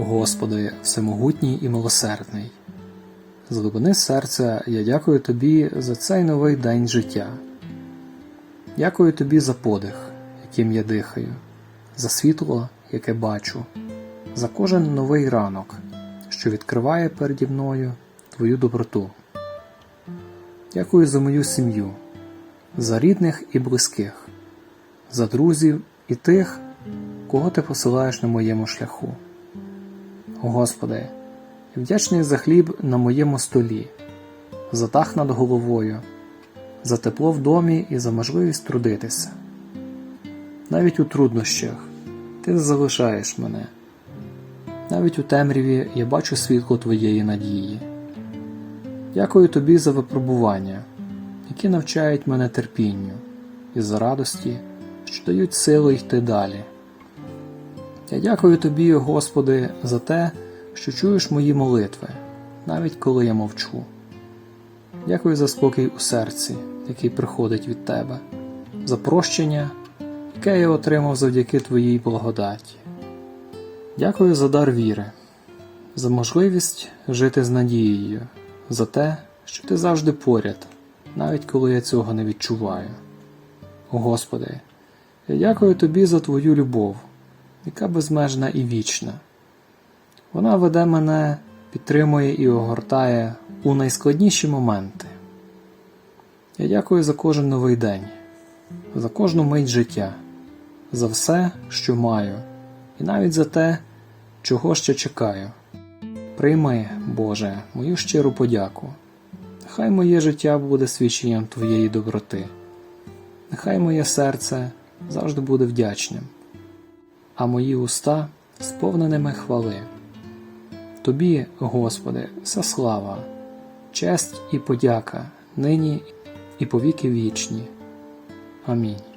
Господи, всемогутній і милосердний. З глибини серця я дякую Тобі за цей новий день життя. Дякую Тобі за подих, яким я дихаю, за світло, яке бачу, за кожен новий ранок, що відкриває переді мною Твою доброту. Дякую за мою сім'ю, за рідних і близьких, за друзів і тих, кого ти посилаєш на моєму шляху. Господи, вдячний за хліб на моєму столі, за дах над головою, за тепло в домі і за можливість трудитися. Навіть у труднощах ти залишаєш мене. Навіть у темряві я бачу світло Твоєї надії. Дякую Тобі за випробування, які навчають мене терпінню і за радості, що дають сили йти далі. Я дякую Тобі, Господи, за те, що чуєш мої молитви, навіть коли я мовчу. Дякую за спокій у серці, який приходить від Тебе, за прощення, яке я отримав завдяки Твоїй благодаті. Дякую за дар віри, за можливість жити з надією, за те, що Ти завжди поряд, навіть коли я цього не відчуваю. Господи, я дякую Тобі за Твою любов, яка безмежна і вічна. Вона веде мене, підтримує і огортає у найскладніші моменти. Я дякую за кожен новий день, за кожну мить життя, за все, що маю, і навіть за те, чого ще чекаю. Прийми, Боже, мою щиру подяку. Нехай моє життя буде свідченням Твоєї доброти. Нехай моє серце завжди буде вдячним, а мої уста сповненими хвали. Тобі, Господи, вся слава, честь і подяка нині і повіки вічні. Амінь.